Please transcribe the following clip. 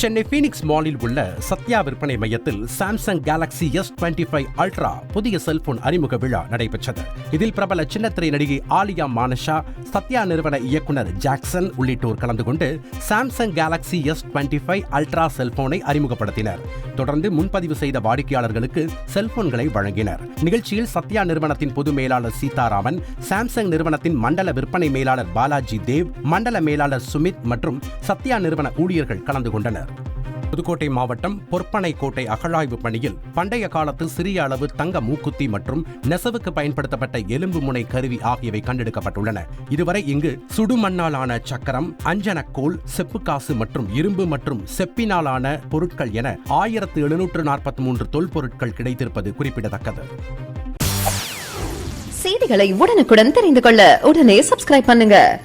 Chennai Phoenix மாலில் உள்ள சத்யா விற்பனை மையத்தில் Samsung Galaxy S twenty five ultra புதிய செல்போன் அறிமுக விழா நடைபெற்றது. இதில் பிரபல சின்னத்திரை நடிகை ஆலியா மானஷா சத்யா நிறுவன இயக்குனர் ஜாக்சன் உள்ளிட்டோர் கலந்து கொண்டு Samsung Galaxy S twenty five ultra செல்போனை அறிமுகப்படுத்தினர். தொடர்ந்து முன்பதிவு செய்த வாடிக்கையாளர்களுக்கு செல்போன்களை வழங்கினர். நிகழ்ச்சியில் சத்யா நிறுவனத்தின் பொது மேலாளர் சீதாராமன் சாம்சங் நிறுவனத்தின் மண்டல விற்பனை மேலாளர் பாலாஜி தேவ் மண்டல மேலாளர் சுமித் மற்றும் சத்யா நிறுவன ஊழியர்கள் கலந்து கொண்டனர். புதுக்கோட்டை மாவட்டம் பொற்பனை கோட்டை அகழாய்வு பணியில் பண்டைய காலத்து சிறிய அளவு தங்க மூக்குத்தி மற்றும் நெசவுக்கு பயன்படுத்தப்பட்ட எலும்பு முனை கருவி ஆகியவை கண்டெடுக்கப்பட்டுள்ளன. இதுவரை இங்கு சுடுமண்ணாலான சக்கரம் அஞ்சனக்கோல் செப்புக்காசு மற்றும் இரும்பு மற்றும் செப்பினாலான பொருட்கள் என ஆயிரத்து எழுநூற்று நாற்பத்தி மூன்று தொல்பொருட்கள் கிடைத்திருப்பது குறிப்பிடத்தக்கது. செய்திகளை உடனுக்குடன் தெரிந்து கொள்ள உடனே சப்ஸ்கிரைப் பண்ணுங்க.